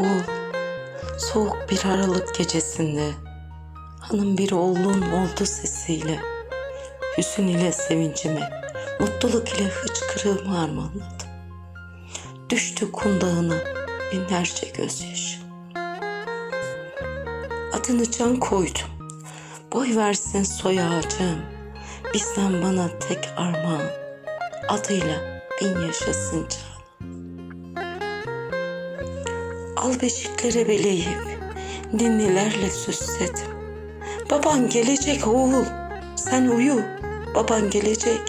Oğul, soğuk bir aralık gecesinde hanım bir oğlun oldu sesiyle hüzün ile sevincimi, mutluluk ile hıçkırığımı armağanladım. Düştü kundağına binlerce gözyaşı. Adını can koydum. Boy versin soy ağacım. Bizden bana tek armağan. Adıyla bin yaşasın can. Al beşiklere beleyip ninnilerle süsledim. Baban gelecek oğul. Sen uyu. Baban gelecek.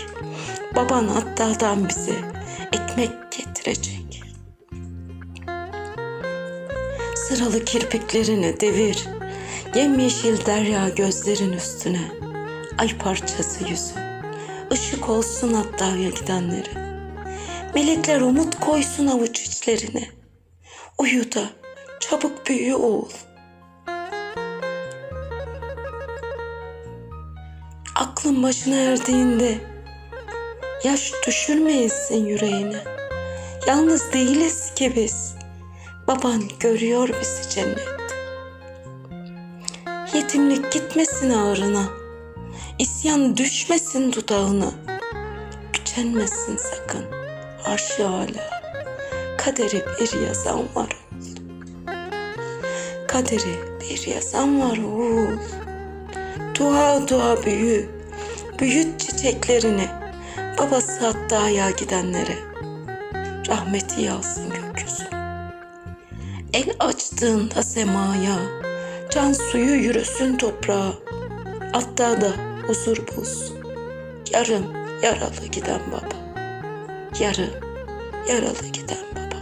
Baban hattadan bize ekmek getirecek. Sıralı kirpiklerini devir. Yemyeşil derya gözlerin üstüne. Ay parçası yüzü. Işık olsun hattaya gidenlere. Melekler umut koysun avuç içlerine. Uyu da çabuk büyü oğul. Aklın başına erdiğinde yaş düşürmeyesin yüreğine. Yalnız değiliz ki biz. Baban görüyor bizi cennette. Yetimlik gitmesin ağrına. İsyan düşmesin dudağına. Gücenmesin sakın. Arşı hala. Kaderi bir yazan var oğul. Kaderi bir yazan var oğul. Dua dua büyü. Büyüt çiçeklerini. Babası hatta ayağa gidenlere. Rahmeti yağsın gökyüzü. El açtığında semaya. Can suyu yürüsün toprağa. Hatta da huzur bulsun. Yarım yaralı giden baba. Yarım yaralı giden baba.